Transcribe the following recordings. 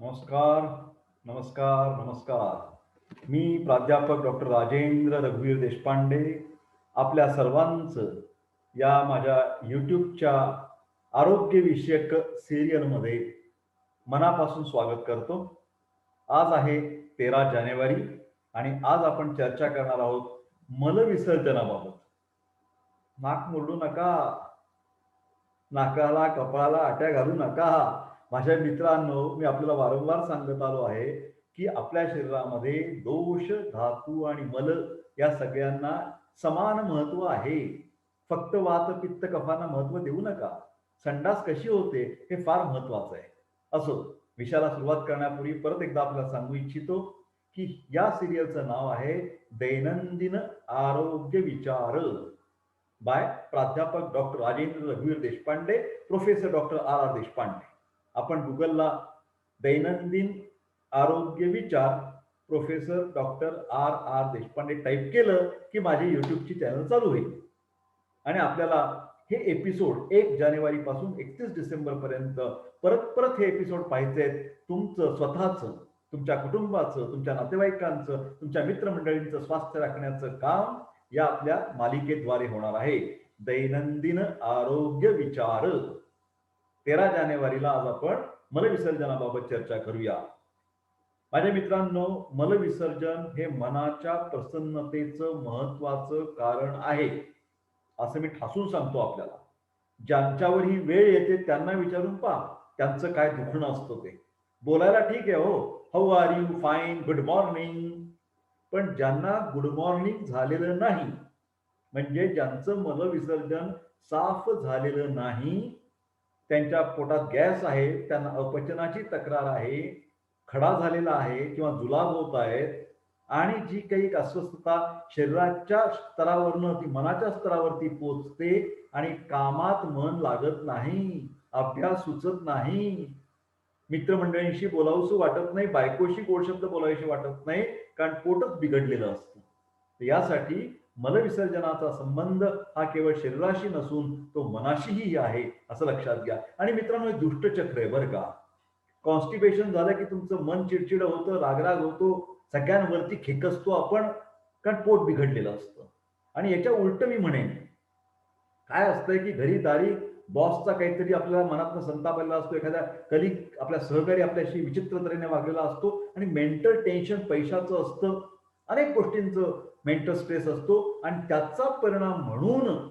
नमस्कार नमस्कार नमस्कार. मी प्राध्यापक डॉक्टर राजेंद्र रघुवीर देशपांडे आपल्या सर्वांचं या माझ्या यूट्यूबच्या आरोग्यविषयक सिरियलमध्ये मनापासून स्वागत करतो. आज आहे तेरा जानेवारी आणि आज आपण चर्चा करणार आहोत मलविसर्जनाबाबत. नाक मोडू नका. नाकाला कपाळाला आट्या घालू नका. माझ्या मित्रांनो मी आपल्याला वारंवार सांगत आलो आहे की आपल्या शरीरामध्ये दोष धातू आणि मल या सगळ्यांना समान महत्त्व आहे. फक्त वात पित्त कफांना महत्त्व देऊ नका. संडास कशी होते हे फार महत्वाचं आहे. असो विषयाला सुरुवात करण्यापूर्वी परत एकदा आपल्याला सांगू इच्छितो की या सिरियलचं नाव आहे दैनंदिन आरोग्य विचार. बाय प्राध्यापक डॉक्टर राजेंद्र रघुवीर Deshpande professor doctor R R Deshpande. आपण गुगलला दैनंदिन आरोग्य विचार professor doctor R R Deshpande type केलं की माझे युट्यूबची चॅनल चालू होईल. आणि आपल्याला हे एपिसोड एक जानेवारी पासून एकतीस डिसेंबर पर्यंत परत परत हे एपिसोड पाहायचे आहेत. तुमचं स्वतःचं तुमच्या कुटुंबाचं तुमच्या नातेवाईकांचं तुमच्या मित्रमंडळींचं स्वास्थ्य राखण्याचं काम या आपल्या मालिकेद्वारे होणार आहे. दैनंदिन आरोग्य विचार. तेरा जानेवारीला आज आपण मलविसर्जनाबाबत चर्चा करूया. माझ्या मित्रांनो मलविसर्जन हे मनाच्या प्रसन्नतेचं महत्वाचं कारण आहे असं मी ठासून सांगतो आपल्याला. ज्यांच्यावर ही वेळ येते त्यांना विचारून पहा त्यांचं काय दुखणं असतं ते. बोलायला ठीक आहे हो how are you fine good morning पण ज्यांना गुड मॉर्निंग झालेलं नाही म्हणजे ज्यांचं मलविसर्जन साफ झालेलं नाही त्यांच्या पोटात गॅस आहे त्यांना अपचनाची तक्रार आहे खडा झालेला आहे किंवा जुलाब होत आहेत आणि जी काही अस्वस्थता शरीराच्या स्तरावरनं ती मनाच्या स्तरावरती पोचते आणि कामात मन लागत नाही अभ्यास सुचत नाही. मित्रमंडळींशी बोलावंसं वाटत नाही बायकोशी गोड शब्द बोलायशी वाटत नाही कारण पोटच बिघडलेलं असतं. यासाठी मलविसर्जनाचा संबंध हा केवळ शरीराशी नसून तो मनाशीही आहे असं लक्षात घ्या. आणि मित्रांनो हे दुष्टचक्र आहे बरं का? कॉन्स्टिपेशन झालं की तुमचं मन चिडचिड होतं रागराग होतो सगळ्यांवरती खेकसतो आपण कारण पोट बिघडलेलं असतं. आणि याच्या उलट मी म्हणेन काय असतंय की घरी दारी बॉसचा काहीतरी आपल्याला मनातनं संताप आलेला असतो एखाद्या कलिक आपल्या सहकारी आपल्याशी विचित्र तऱ्हेने वागलेला असतो आणि मेंटल टेन्शन पैशाचं असतं अनेक गोष्टींचं मेंटल स्ट्रेस असतो आणि त्याचा परिणाम म्हणून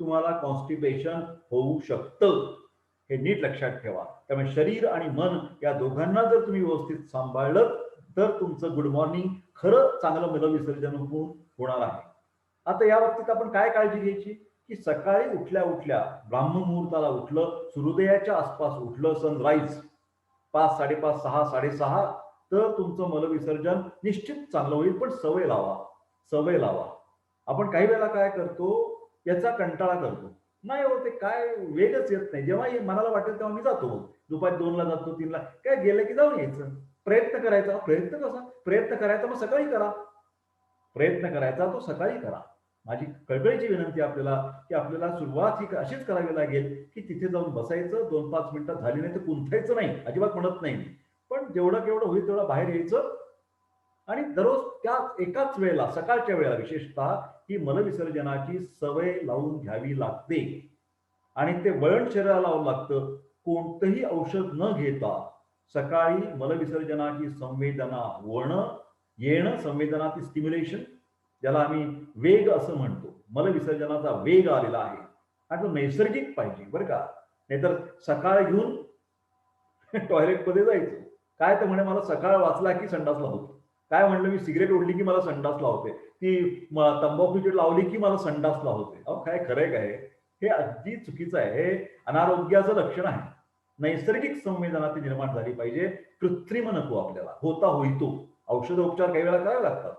तुम्हाला कॉन्स्टिपेशन होऊ शकतं. हे नीट लक्षात ठेवा. त्यामुळे शरीर आणि मन या दोघांना जर तुम्ही व्यवस्थित सांभाळलं तर तुमचं गुड मॉर्निंग खरं चांगलं मलविसर्जन होऊन होणार आहे. आता या बाबतीत आपण काय काळजी घ्यायची? की सकाळी उठल्या उठल्या ब्राह्ममुहूर्ताला उठलं सूर्योदयाच्या आसपास उठलं सनराईज पाच साडेपाच सहा साडेसहा तर तुमचं मलविसर्जन निश्चित चांगलं होईल पण सवय लावा सवय लावा. आपण काही वेळेला काय करतो याचा कंटाळा करतो. नाही हो ते काय वेगच येत नाही. जेव्हा मनाला वाटेल तेव्हा मी जातो. दुपारी दोनला जातो तीनला. काय गेलं की जाऊन यायचं. प्रयत्न करायचा. प्रयत्न कसा? प्रयत्न करायचा मग सकाळी करा. प्रयत्न करायचा तो सकाळी करा. माझी कळकळीची विनंती आपल्याला की आपल्याला सुरुवात ही अशीच करावी लागेल की तिथे जाऊन बसायचं. दोन पाच मिनिटं झाली नाही तर कुंथायचं नाही. अजिबात म्हणत नाही जेवढं केवढं होईल तेवढं बाहेर यायचं. आणि दररोज त्या एकाच वेळेला सकाळच्या वेळेला विशेषतः ही मलविसर्जनाची सवय लावून घ्यावी लागते. आणि ते वळण शरीराला लावून लागतं. कोणतंही औषध न घेता सकाळी मलविसर्जनाची संवेदना होणं येणं संवेदनाची स्टिम्युलेशन ज्याला आम्ही वेग असं म्हणतो. मलविसर्जनाचा वेग आलेला आहे. आणि तो नैसर्गिक पाहिजे बरं का? नाहीतर सकाळ घेऊन टॉयलेटमध्ये जायचं. काय तर म्हणे मला सकाळ वाचला की संडासला होतो काय म्हणलं मी सिगरेट ओढली की मला संडासला होते ती तंबाखूची लावली की मला संडासला होते अहो काय खरंय काय? हे अगदी चुकीचं आहे. हे अनारोग्याचं लक्षण आहे. नैसर्गिक संवेदना ती निर्माण झाली पाहिजे. कृत्रिम नको आपल्याला. होता होईतो. औषधोपचार काही वेळा करावे लागतात.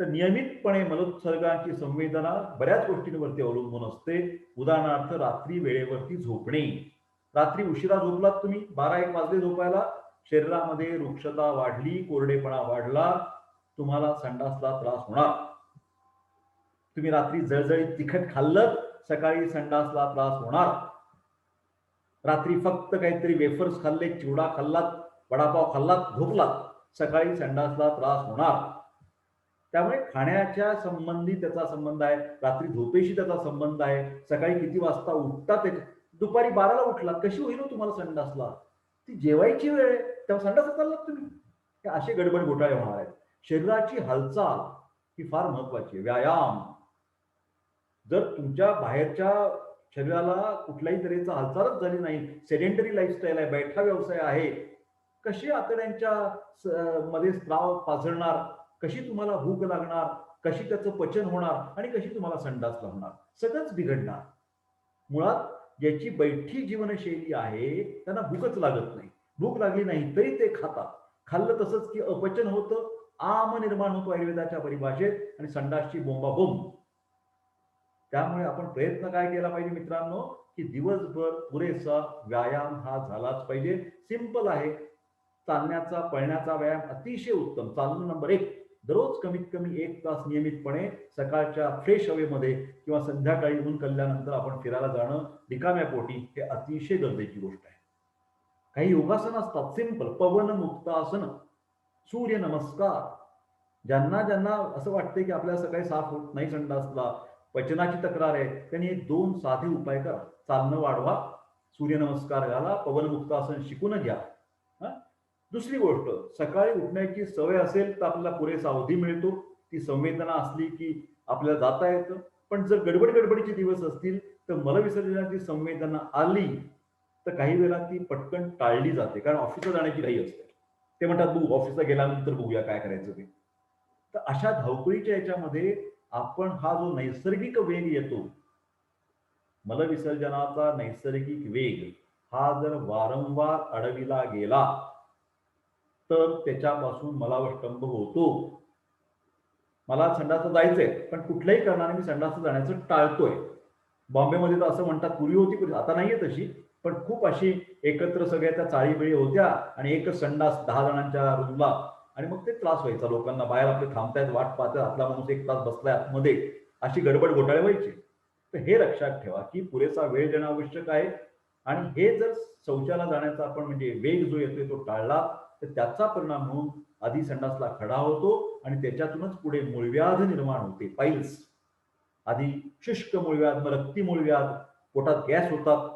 तर नियमितपणे मलोत्सर्गाची संवेदना बऱ्याच गोष्टींवरती अवलंबून असते. उदाहरणार्थ रात्री वेळेवरती झोपणे. रात्री उशिरा झोपलात तुम्ही? बारा एक वाजले झोपायला. शरीरामध्ये वृक्षता वाढली कोरडेपणा वाढला तुम्हाला संडासला त्रास होणार. तुम्ही रात्री जळजळीत तिखट खाल्लं सकाळी संडासला त्रास होणार. रात्री फक्त काहीतरी वेफर्स खाल्ले चिवडा खाल्लात वडापाव खाल्लात झोपलात सकाळी संडासला त्रास होणार. त्यामुळे खाण्याच्या संबंधी त्याचा संबंध आहे रात्री झोपेशी त्याचा संबंध आहे सकाळी किती वाजता उठतात त्याच्या दुपारी बाराला उठला कशी होईल हो तुम्हाला संडासला? ती जेवायची वेळ आहे तेव्हा संडास चाललात तुम्ही. असे गडबड घोटाळे होणार आहेत. शरीराची हालचाल ही फार महत्वाची आहे. व्यायाम. जर तुमच्या बाहेरच्या शरीराला कुठल्याही तऱ्हेचा हालचालच झाली नाही सेडेंटरी लाईफस्टाईल आहे बैठा व्यवसाय आहे कशी आतड्यांच्या मध्ये स्त्राव पाझरणार कशी तुम्हाला भूक लागणार कशी त्याचं पचन होणार आणि कशी तुम्हाला संडास लागणार सगळंच बिघडणार. मुळात ज्याची बैठी जीवनशैली आहे त्यांना भूकच लागत नाही. भूक लागली नाही तरी ते खातात. खाल्लं तसंच की अपचन होतं आम निर्माण होतो आयुर्वेदाच्या परिभाषेत आणि संडासची बोंबाबोंब. त्यामुळे आपण प्रयत्न काय केला पाहिजे मित्रांनो? की दिवसभर पुरेसा व्यायाम हा झालाच पाहिजे. सिंपल आहे. चालण्याचा पळण्याचा व्यायाम अतिशय उत्तम. चालणं नंबर एक. दररोज कमीत कमी एक तास नियमितपणे सकाळच्या फ्रेश हवेमध्ये किंवा संध्याकाळी ऊन कल्ल्यानंतर आपण फिरायला जाणं रिकाम्या पोटी हे अतिशय गरजेची गोष्ट आहे. काही योगासन असतात सिंपल पवन मुक्तासन सूर्य नमस्कार ज्यांना ज्यांना असं वाटतंय की आपल्याला सकाळी साफ होत नाही संडासला पचनाची तक्रार आहे त्यांनी हे दोन साधे उपाय करा. चालणं वाढवा सूर्यनमस्कार घाला पवनमुक्त आसन शिकून घ्या. दुसरी गोष्ट सकाळी उठण्याची सवय असेल तर आपल्याला पुरेसा अवधी मिळतो. ती संवेदना असली की आपल्याला जाता येतं. पण जर गडबड गडबडीचे दिवस असतील तर मलविसर्जनाची संवेदना आली तर काही वेळा ती पटकन टाळली जाते. कारण ऑफिसला जाण्याची घाई असते. ते म्हणतात बघू ऑफिसला गेल्यानंतर बघूया काय करायचं ते. तर अशा धावपळीच्या याच्यामध्ये आपण हा जो नैसर्गिक वेग येतो मलविसर्जनाचा नैसर्गिक वेग हा जर वारंवार अडविला गेला तर त्याच्यापासून मला मलावष्टंभ होतो. मला संडासला जायचंय पण कुठल्याही कारणाने मी संडासला जाण्याचं टाळतोय. बॉम्बेमध्ये तर असं म्हणतात पूर्वी होती पूर्वी आता नाहीये तशी पण खूप अशी एकत्र सगळ्या त्या चाळीबिळी होत्या आणि एकच संडास दहा जणांच्या रूमला आणि मग ते त्रास व्हायचा लोकांना. बाहेर आपले थांबतायत वाट पाहतात आपला माणूस एक तास बसलाय आतमध्ये अशी गडबड घोटाळे व्हायची. तर हे लक्षात ठेवा की पुरेसा वेळ देणं आवश्यक आहे. आणि हे जर शौचाला जाण्याचा आपण म्हणजे वेग जो येतोय तो टाळला तर त्याचा परिणाम म्हणून आधी संडासला खडा होतो आणि त्याच्यातूनच पुढे मूळव्याध निर्माण होते पाईल्स. आधी शुष्क मूळव्याध मग रक्ती मूळव्याध पोटात गॅस होतात.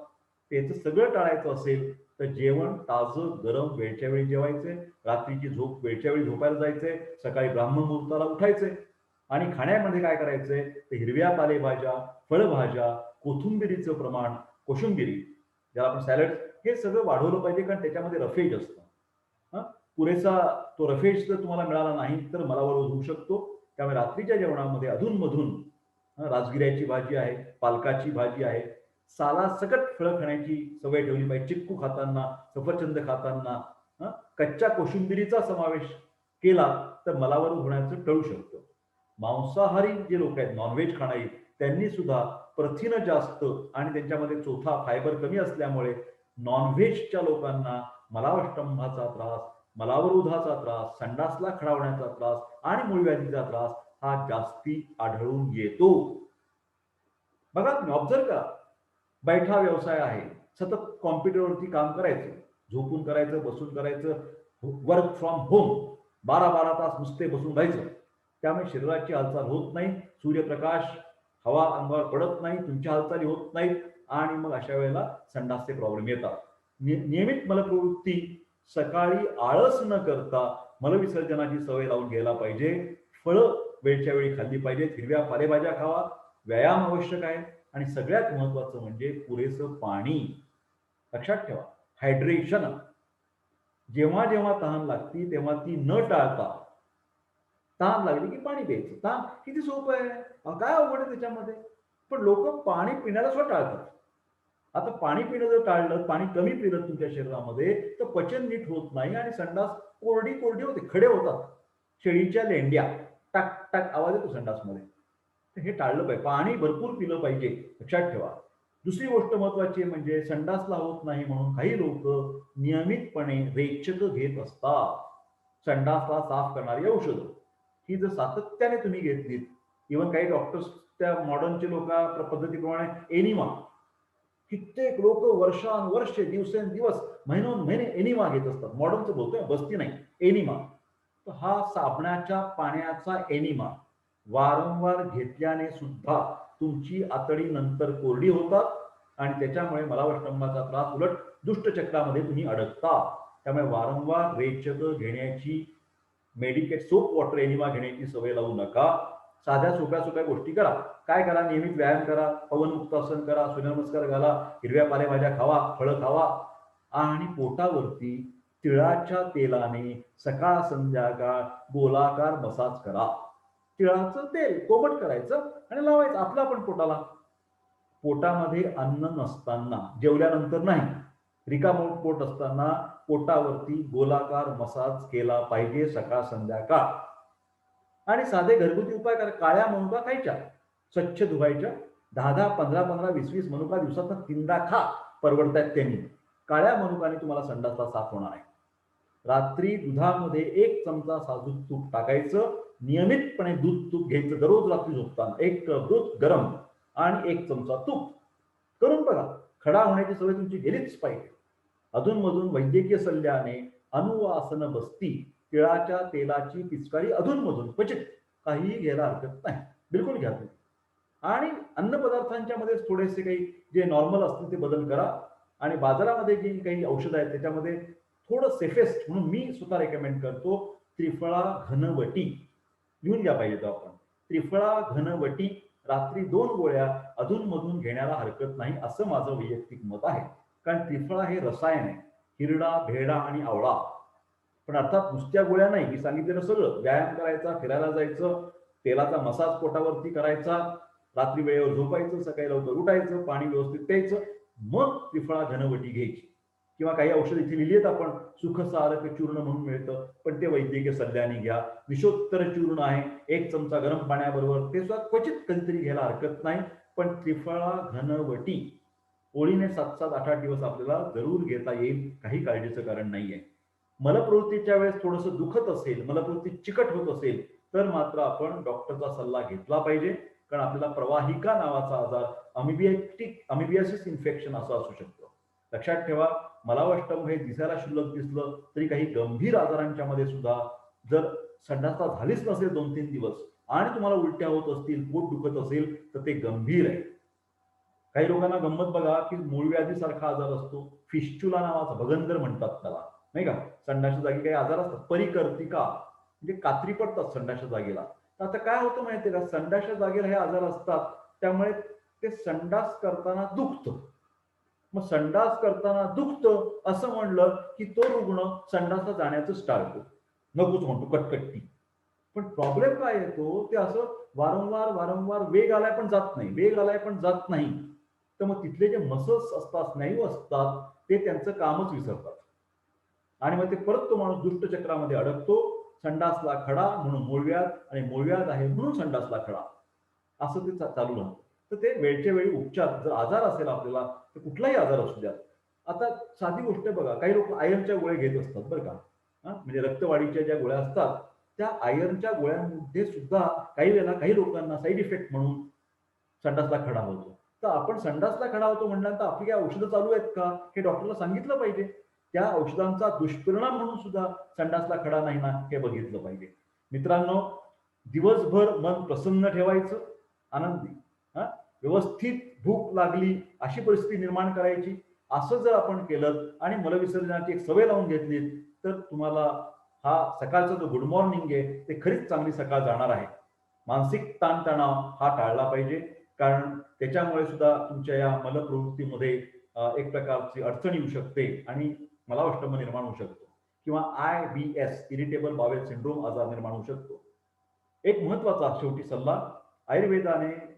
त्याचं सगळं टाळायचं असेल तर जेवण ताजं गरम वेळच्या वेळी जेवायचे रात्रीची झोप वेळच्या वेळी झोपायला जायचे सकाळी ब्राह्मण मुहूर्ताला उठायचे. आणि खाण्यामध्ये काय करायचंय तर हिरव्या पालेभाज्या फळभाज्या कोथिंबिरीचं प्रमाण कोशिंबिरी. ज्याला आपण सॅलड हे सगळं वाढवलं पाहिजे कारण त्याच्यामध्ये रफेज असतं. पुरेसा तो रफेज जर तुम्हाला मिळाला नाही तर मलावर होऊ शकतो. त्यामुळे रात्रीच्या जेवणामध्ये अधूनमधून राजगिऱ्याची भाजी आहे पालकाची भाजी आहे साला सकट फळं खाण्याची सवय ठेवली पाहिजे. चिक्कू खाताना सफरचंद खाताना कच्च्या कोशिंबिरीचा समावेश केला तर मलावर होण्याचं टळू शकतं. मांसाहारी जे लोक आहेत नॉनव्हेज खाणारी त्यांनी सुद्धा प्रथिनं जास्त आणि त्यांच्यामध्ये चोथा फायबर कमी असल्यामुळे नॉनव्हेजच्या लोकांना मलावष्टंभाचा त्रास मलावरोधाचा त्रास संडासला खडावण्याचा त्रास आणि मूळव्याधीचा त्रास हा जास्ती आढळून येतो. बघा तुम्ही ऑब्झर्व करा. बैठा व्यवसाय आहे. सतत कॉम्प्युटरवरती काम करायचं. झोपून करायचं बसून करायचं वर्क फ्रॉम होम बारा बारा तास नुसते बसून राहायचं. त्यामुळे शरीराची हालचाल होत नाही सूर्यप्रकाश हवा अंगावर पडत नाही तुमच्या हालचाली होत नाहीत आणि मग अशा वेळेला संडासचे प्रॉब्लेम येतात. नियमित मलप्रवृत्ती सकाळी आळस न करता मलविसर्जनाची सवय लावून घ्यायला पाहिजे. फळं वेळच्या वेळी खाल्ली पाहिजेत. हिरव्या पालेभाज्या खावा. व्यायाम आवश्यक आहे. आणि सगळ्यात महत्वाचं म्हणजे पुरेसं पाणी. लक्षात ठेवा. हायड्रेशन. जेव्हा जेव्हा तहान लागती तेव्हा ती न टाळता तहान लागली की पाणी प्यायचं. तहान किती सोपं आहे? काय अवघड आहे त्याच्यामध्ये? पण लोक पाणी पिण्याला सुद्धा टाळतात. आता पाणी पिणं जर टाळलं पाणी कमी पिलं तुमच्या शरीरामध्ये तर पचन नीट होत नाही आणि संडास कोरडी कोरडी होते खडे होतात. शेळीच्या लेंड्या टाक टाक आवाज येतो संडासमध्ये. तर हे टाळलं पाहिजे. पाणी भरपूर पिलं पाहिजे लक्षात ठेवा. दुसरी गोष्ट महत्वाची आहे म्हणजे संडासला होत नाही म्हणून काही लोक नियमितपणे रेचक घेत असतात. संडासला साफ करणारी औषधं. ही जर सातत्याने तुम्ही घेतलीत इव्हन काही डॉक्टर्स त्या मॉडर्नचे लोक पद्धतीप्रमाणे एनिमा कित्येक लोक वर्षानुवर्षे दिवसेंदिवस महिनोन महिने एनिमा घेत असतात. मॉडर्नचं बोलतोय बस्ती नाही एनिमा. तर हा साबणाच्या पाण्याचा एनिमा. वारंवार घेतल्याने सुद्धा तुमची आतडी नंतर कोरडी होतात आणि त्याच्यामुळे मलावष्टंबाचा त्रास उलट दुष्टचक्रामध्ये तुम्ही अडकता. त्यामुळे वारंवार रेचक घेण्याची मेडिकेट सोप वॉटर एनिमा घेण्याची सवय लावू नका. साध्या सोप्या सोप्या गोष्टी करा. काय करा? नियमित व्यायाम करा पवनमुक्तासन करा सूर्यनमस्कार घाला हिरव्या पालेभाज्या खावा फळं खावा. आणि पोटावरती तिळाच्या तेलाने सकाळ संध्याकाळ गोलाकार मसाज करा. तिळाचं तेल कोमट करायचं आणि लावायचं आपलं पण पोटाला. पोटामध्ये अन्न नसताना जेवल्यानंतर नाही रिकामोट पोट असताना पोटावरती गोलाकार मसाज केला पाहिजे सकाळ संध्याकाळ. आणि साधे घरगुती उपाय करा काळ्या मनुका खायच्या. स्वच्छ धुवायच्या दहा दहा पंधरा पंधरा वीस वीस मनुका दिवसात तीनदा खा परवडतायत त्यांनी काळ्या मनुकाने तुम्हाला संडासला साफ होणार आहे. रात्री दुधामध्ये एक चमचा साजूक तूप टाकायचं नियमितपणे दूध तूप घ्यायचं दररोज रात्री झोपताना. एक कप दूध गरम आणि एक चमचा तूप. करून बघा खडा होण्याची सवय तुमची गेलीच पाहिजे. अधूनमधून वैद्यकीय सल्ल्याने अनुवासन बसती तिळाच्या तेलाची पिचकारी अधूनमधून क्वचित काहीही घ्यायला हरकत नाही. बिलकुल घ्या तुम्ही. आणि अन्न पदार्थांच्या मध्ये थोडेसे काही जे नॉर्मल असतील ते बदल करा. आणि बाजारामध्ये जी काही औषधं आहेत त्याच्यामध्ये थोडं सेफेस्ट म्हणून मी स्वतः रेकमेंड करतो त्रिफळा घनवटी. लिहून घ्या पाहिजे तो आपण. त्रिफळा घनवटी रात्री दोन गोळ्या अधूनमधून घेण्याला हरकत नाही असं माझं वैयक्तिक मत आहे. कारण त्रिफळा हे रसायन आहे. हिरडा भेडा आणि आवळा. पण अर्थात नुसत्या गोळ्या नाही मी सांगितलेलं सगळं. व्यायाम करायचा फिरायला जायचं तेलाचा मसाज पोटावरती करायचा रात्री वेळेवर झोपायचं सकाळी लवकर उठायचं पाणी व्यवस्थित प्यायचं मग त्रिफळा घनवटी घ्यायची. किंवा काही औषध इथे लिहिली आहेत आपण सुखसारक चूर्ण म्हणून मिळतं पण ते वैद्यकीय सल्ल्याने घ्या. विषोत्तर चूर्ण आहे एक चमचा गरम पाण्याबरोबर ते सुद्धा क्वचित कधीतरी घ्यायला हरकत नाही पण त्रिफळा घनवटी ओळीने सात सात आठ आठ दिवस आपल्याला जरूर घेता येईल काही काळजीचं कारण नाहीये. मलप्रवृत्तीच्या वेळेस थोडंसं दुखत असेल मलप्रवृत्ती चिकट होत असेल तर मात्र आपण डॉक्टरचा सल्ला घेतला पाहिजे. कारण आपल्याला प्रवाहिका नावाचा आजार अमिबियाटिक अमिबियासिस इन्फेक्शन असं असू शकतं. लक्षात ठेवा मलावष्टम हे दिसायला शुल्लक दिसलं तरी काही गंभीर आजारांच्या मध्ये सुद्धा जर संडासता झालीच नसेल दोन तीन दिवस आणि तुम्हाला उलट्या होत असतील पोट दुखत असेल तर ते गंभीर आहे. काही लोकांना गंमत बघा की मूळव्याधी सारखा आजार असतो. फिश्चुला नावाचा भगंदर म्हणतात त्याला नाही का? संडासच्या जागी काही आजार असतात. परिकर्तिका म्हणजे कात्री पडतात संडासच्या जागेला. आता काय होतं माहितीये का? संडासच्या जागेला हे आजार असतात. त्यामुळे ते संडास करताना दुखतं. मग संडास करताना दुखतं असं म्हणलं की तो रुग्ण संडासला जाण्याचं टाळतो नकोच म्हणतो कटकट्टी. पण प्रॉब्लेम काय येतो ते? असं वारंवार वारंवार वेग आलाय पण जात नाही. वेग आलाय पण जात नाही. तर मग तिथले जे मसल्स असतात स्नायू असतात ते त्यांचं कामच विसरतात. आणि मग ते परत तो माणूस दुष्टचक्रामध्ये अडकतो. संडासला खडा म्हणून मूळव्याध आणि मूळव्याध आहे म्हणून संडासला खडा. असं ते चालू राहतं. तर ते वेळच्या वेळी उपचार जर आजार असेल आपल्याला तर कुठलाही आजार असू द्या. आता साधी गोष्ट बघा काही लोक आयर्नच्या गोळ्या घेत असतात बरं का. म्हणजे रक्तवाढीच्या ज्या गोळ्या असतात त्या आयर्नच्या गोळ्यांमध्ये सुद्धा काही वेळेला काही लोकांना साईड इफेक्ट म्हणून संडासला खडा होतो. तर आपण संडासला खडा होतो म्हटल्यानंतर आपली काही औषधं चालू आहेत का? हे डॉक्टरला सांगितलं पाहिजे. त्या औषधांचा दुष्परिणाम म्हणून सुद्धा संडासला खडा नाही ना हे बघितलं पाहिजे. मित्रांनो दिवसभर मन प्रसन्न ठेवायचं आनंदी. हा? व्यवस्थित भूक लागली अशी परिस्थिती निर्माण करायची असं जर आपण केलं आणि मलविसर्जनाची एक सवय लावून घेतली तर तुम्हाला हा सकाळचा जो गुड मॉर्निंग आहे ते खरीच चांगली सकाळ जाणार आहे. मानसिक ताणतणाव हा टाळला पाहिजे कारण त्याच्यामुळे सुद्धा तुमच्या या मलप्रवृत्तीमध्ये एक प्रकारची अडचण येऊ शकते आणि मला अष्टम निर्माण होऊ शकतो. किंवा I B S irritable bowel syndrome आजार निर्माण होऊ शकतो. एक महत्त्वाचा शेवटी सल्ला आयुर्वेदाने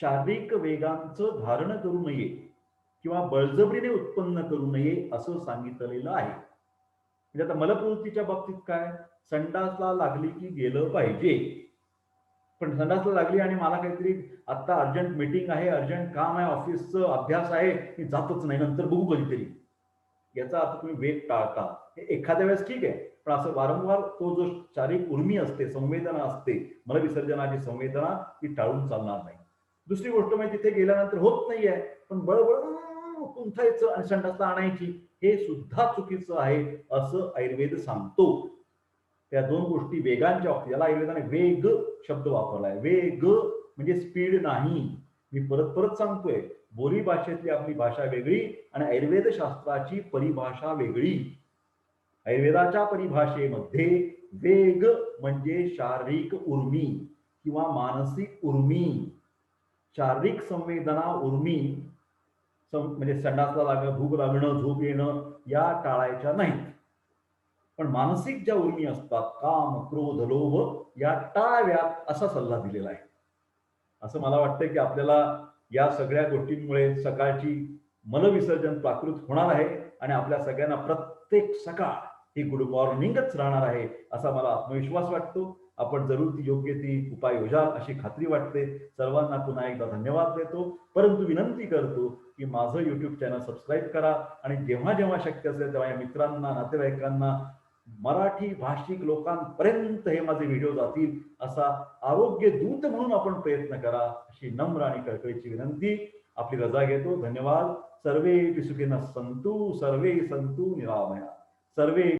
शारीरिक वेगांचं धारण करू नये किंवा बळजबरीने उत्पन्न करू नये असं सांगितलेलं आहे. म्हणजे आता मलप्रवृत्तीच्या बाबतीत काय? संडासला लागली की गेलं पाहिजे. पण संडासला लागली आणि मला काहीतरी आता अर्जंट मीटिंग आहे अर्जंट काम आहे ऑफिसचं अभ्यास आहे मी जातच नाही नंतर बघू कधीतरी. याचा अर्थ तुम्ही वेग टाळता. हे एखाद्या वेळेस ठीक आहे पण असं वारंवार तो जो शारीरिक उर्मी असते संवेदना असते मलविसर्जनाची संवेदना ती टाळून चालणार नाही. दुसरी गोष्ट म्हणजे तिथे गेल्यानंतर होत नाहीये पण बळबळ कुंथायचं आणि संडासला आणायची हे सुद्धा चुकीचं आहे असं आयुर्वेद सांगतो. त्या दोन गोष्टी वेगांच्या बाबतीत याला आयुर्वेदाने वेग शब्द वापरलाय. वेग म्हणजे स्पीड नाही. मी परत परत सांगतोय बोली भाषेतली आपली भाषा वेगळी आणि आयुर्वेद शास्त्राची परिभाषा वेगळी. आयुर्वेदाच्या परिभाषेमध्ये वेग म्हणजे शारीरिक उर्मी किंवा मानसिक उर्मी. शारीरिक संवेदना उर्मी सं- म्हणजे संडासला लागणं भूक लागणं झोप येणं या टाळायच्या नाहीत. पण मानसिक ज्या उर्मी असतात काम क्रोध लोभ या टाळाव्यात असा सल्ला दिलेला आहे. असं मला वाटतं की आपल्याला या सगळ्या गोष्टींमुळे सकाळची मनविसर्जन प्राकृत होणार आहे आणि आपल्या सगळ्यांना प्रत्येक सकाळ ही गुड मॉर्निंगच राहणार आहे असा मला आत्मविश्वास वाटतो. आपण जरूर ती योग्य ती उपाय योजाल अशी खात्री वाटते. सर्वांना पुन्हा एकदा धन्यवाद देतो. परंतु विनंती करतो की माझं युट्यूब चॅनल सबस्क्राईब करा आणि जेव्हा जेव्हा शक्य असेल तेव्हा या मित्रांना नातेवाईकांना मराठी भाषिक लोकांपर्यंत हे माझे व्हिडिओ जातील असा आरोग्य दूत म्हणून आपण प्रयत्न करा अशी नम्र आणि कळकळीची विनंती. आपली रजा घेतो. धन्यवाद. सर्वे सुखीन संतु सर्वे संतु निरामया. सर्वे